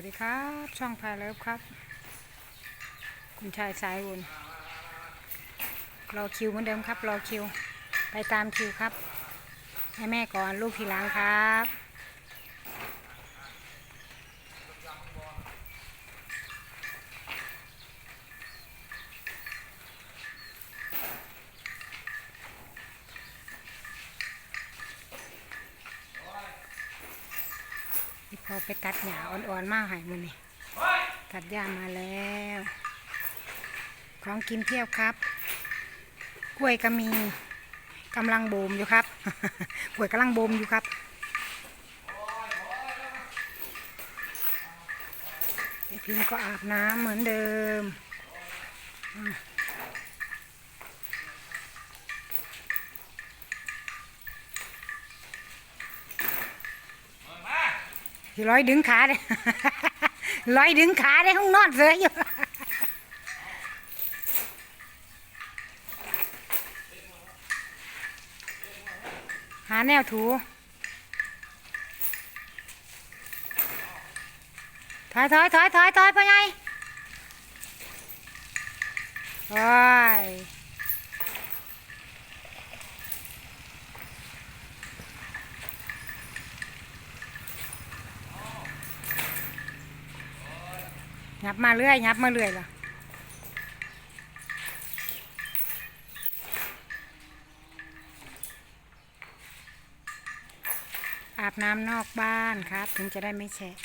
วัสดีครับ ช่องพาเลิฟครับ คุณชายสายวุ่นรอคิวเหมือนเดิมครับ รอคิว ไปตามคิวครับ ให้แม่ก่อนลูกทีหลังครับ ไปตัดหญ้าอ่อนๆ มากหายมือนี่ตัดหญ้ามาแล้ว ของกินเพียบครับ กล้วยก็มีกำลังโบมอยู่ครับ กล้วยกำลังโบมอยู่ครับไอพิมก็อาบน้ำเหมือนเดิมอะสิ ร้อยดึงขาเลยร้อยดึงขาได้ห้องนอนเสืออยู่หาแนวถูถอยถอยถอยถอยถอยไปไงโอ้ย ยับมาเรื่อยยับมาเรื่อยล่ะอาบน้ำนอกบ้านครับ ถึงจะได้ไม่แฉะ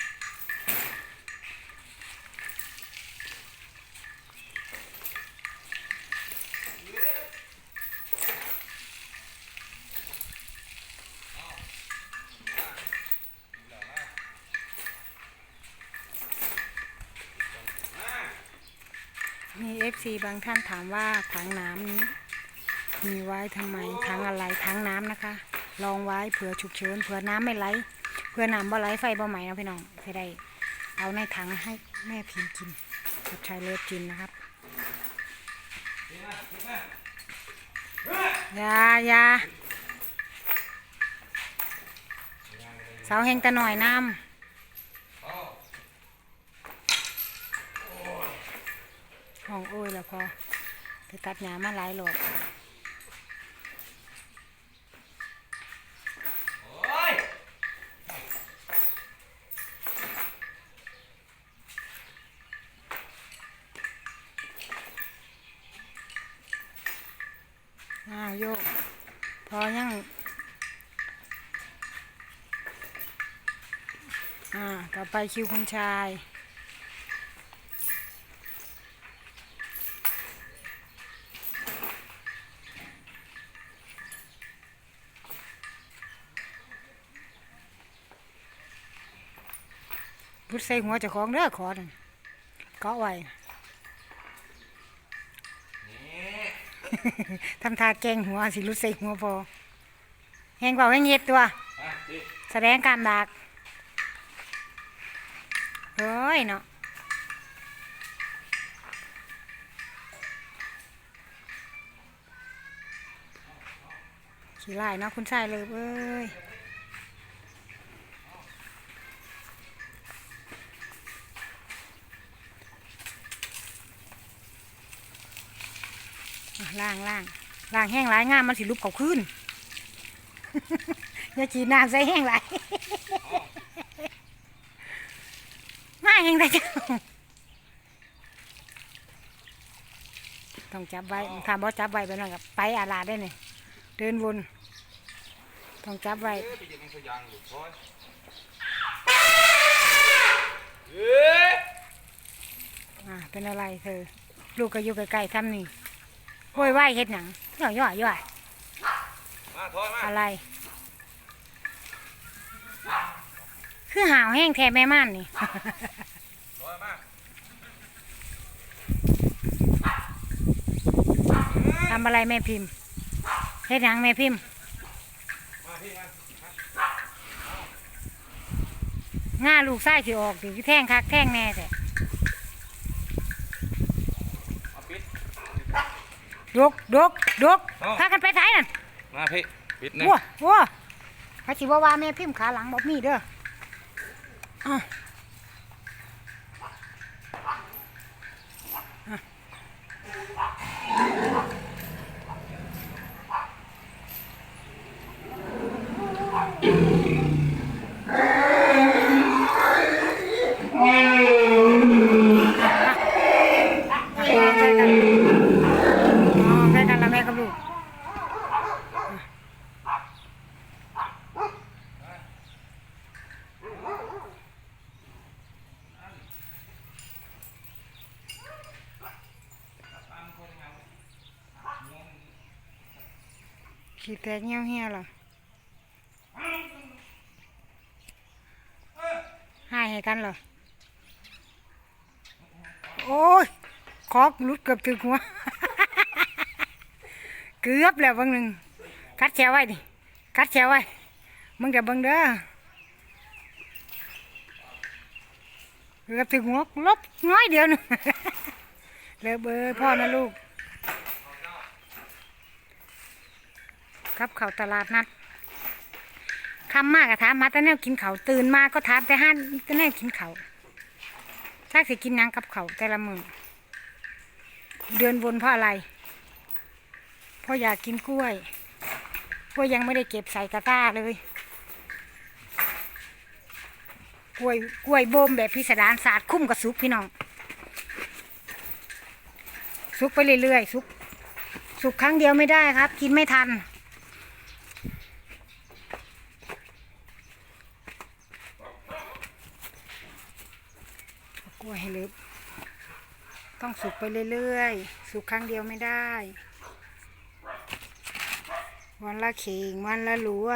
มีเอฟซีบางท่านถามว่าถังน้ำนี้ มีไว้ทำไมถังอะไรถังน้ำนะคะ ลองไว้เผื่อฉุกเฉินเผื่อน้ำไม่ไหลเผื่อน้ำบ่ไหลไฟบ่ไหมนะพี่น้องจะได้เอาในถังให้แม่พิมกินกับชายเลิฟกินนะครับยายาเสาแห่งตะหน่อยน้ำ ห้องโอ้ยแล้วพอไปตัดหญ้ามาหลายโหลดอ้าวโยก พอยังอ่าต่อไปคิวคุณชาย พุดใส่หัวเจ้าของเด้อขอนั่นเกาะไว้ทำทาแกงหัวสิรุดใส่หัวพอแหงเบาแหงเห็ดตัว แสดงการดักเฮ้ยเนาะขี่ไล่เนาะคุณชายเลยเอ้ย ล่างล่างล่างแห้งหลายงามมันสิลุบเขาขึ้นอย่าฉีดน้ำใส่แห้งหลายมาแห้งได้จ้าต้องจับไว้ถ้าบ่จับไว้ไปนั่นกับไปอาลาได้เนี่ยเดินวน ต้องจับไว้ไปยิงมันพยางอยู่พอยเอ๊ะอ่าเป็นอะไรเธอ ลูกก็อยู่ใกล้ๆทำนี่ โวยไหวายเฮ็ดหยังย่อยย่อยย่อยมาถอยมาอะไร คือหาวแห้งแท้แม่ม่านนี่ถอยมาทำอะไรแม่พิมพ์เฮ็ดหยังแม่พิมพ์มาพี่มาง่าลูกไส้สิออกดิแท่งคักแท่งแน่แต่ เอาปิด ดกดกดกเอ้า พากันไปไสนั่นมาพี่ปิดนะวัววัวเขาสิว่าว่าแม่พิมพ์ขาหลังบ่มีเด้ออ้าว ขี้แตกเงี้ยวเหี้ยเหรอให้ให้กันเหรอ โอ้ยคอกลุดเกือบถึงหัว เกือบแล้วบางหนึ่งคัดแชวไว้ดิคัดแชวไว้ มึงจะบิ่งเด้อเกือบถึงหัวลบน้อยเดียวนึงเลอะเบอร์พ่อนะลูก กับเขาตลาดนัดคำมากอะถามมาแต่แนวกินเขาตื่นมาก็ถามแต่ห้านแต่แนวกินเขาถ้าสิกินยังกับเขาแต่ละมือเดินวนเพราะอะไรเพราะอยากกินกล้วยกล้วยยังไม่ได้เก็บใส่ตะกร้าเลยกล้วยกล้วยโบมแบบพิสดารศาสตร์คุ้มกับซุปพี่น้องซุกไปเรื่อยๆซุก สุกครั้งเดียวไม่ได้ครับ กินไม่ทัน กล้วย ให้ลึก ต้องสุกไปเรื่อยๆ สุกครั้งเดียวไม่ได้ วันละเข่งวันละหลัว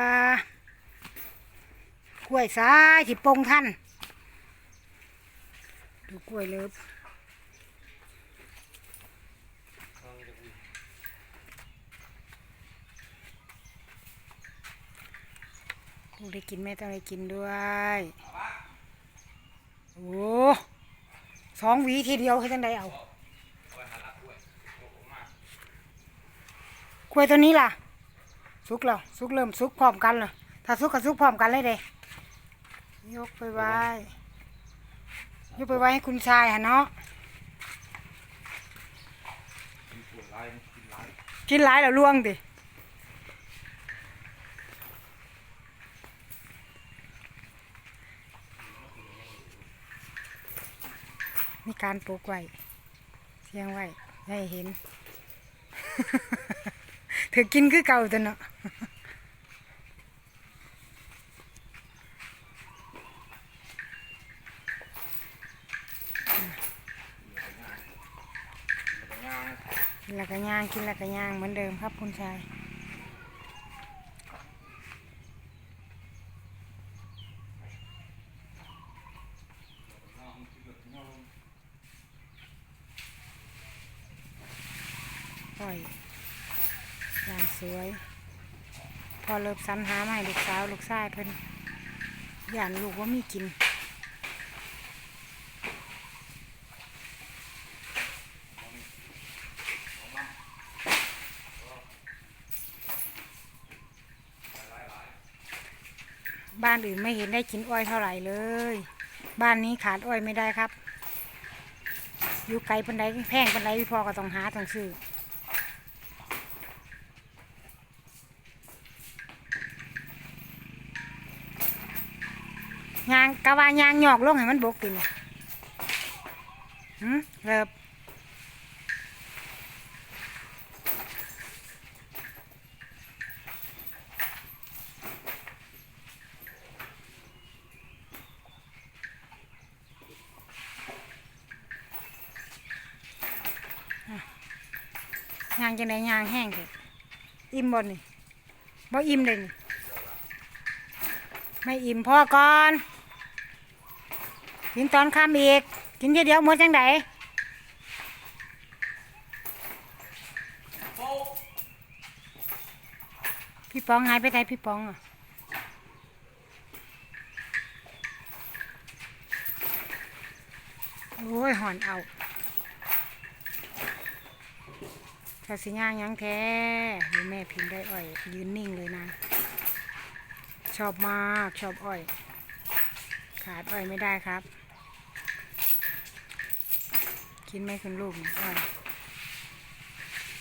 กล้วยซ้ายที่ปงท่าน ดูกล้วยเลิบลูกได้กินแม่ต้องได้กินด้วย โอ้ สองหวีทีเดียวให้จังไดเอากล้วยตัวนี้ล่ะ สุกแล้วสุกเริ่มสุกพร้อมกันเลยถ้าสุกก็สุกพร้อมกันเลยเด้ยกไปไว้ยกไปไว้ให้คุณชายฮะเนาะกินหลายแล้วล่วงดิ มีการปลูกไว้เสียงไว้ให้เห็นถือกินคือเก่าตัวเนาะกินล้วก็ย่างกินล้วก็ย่างเหมือนเดิมครับคุณชาย ปล่ อยอย่างสวย พอเลิบสรรหาให้ลูกสาวลูกชายเพิ่นย่านลูกว่ามีกินบ้านอื่นไม่เห็นได้กินอ้อยเท่าไหร่เลย บ้านนี้ขาดอ้อยไม่ได้ครับ อยู่ไกลปันไดแพงปันไดพี่พ่อก็ต้องหาต้องซื้อ ยางกะว่ายางหยอกลงให้มันบกตินหืมเริ่มยางจังไดยางแห้งเถอะอิ่มบ่นี่บ่อิ่มเลยนี่ไม่อิ่มพ่อก่อน กินตอนค่ำอีก กินเดียวหมดจังไดพี่ปองหายไปไหนพี่ปองอะโอ้ยหอนเอาถ้าสิย่างยังแท้ดูแม่พิมพ์ได้อ่อย ยืนนิ่งเลยนะ ชอบมากชอบอ้อย ขาดอ้อยไม่ได้ครับ กินไหมคุณลูก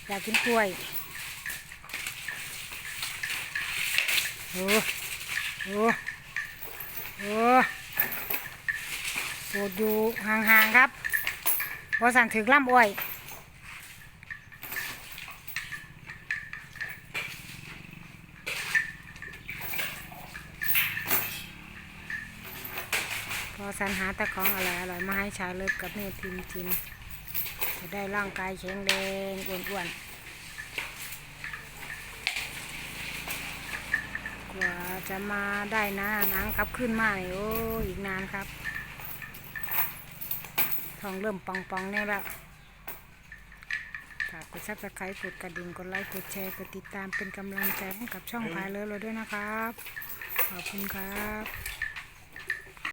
อยากกินกล้วยโอ้โอ้โอ้ปรดอยู่ห่างๆครับบอสั่นถึงล่ำอ้อยพอสรรหาตะของอร่อยอร่อยๆมาให้ชายเลิฟกับแม่พิมกิน จะได้ร่างกายแข็งแรงอ้วนๆกว่าจะมาได้นะน้ำกลับขึ้นมาโอ้ยอีกนานครับทองเริ่มปองๆแน่แล้วฝากกดซับสไครต์กดกระดิ่งกดไลค์กดแชร์กดติดตามเป็นกำลังใจให้กับช่องพายเลิฟเราด้วยนะครับ ขอบคุณครับ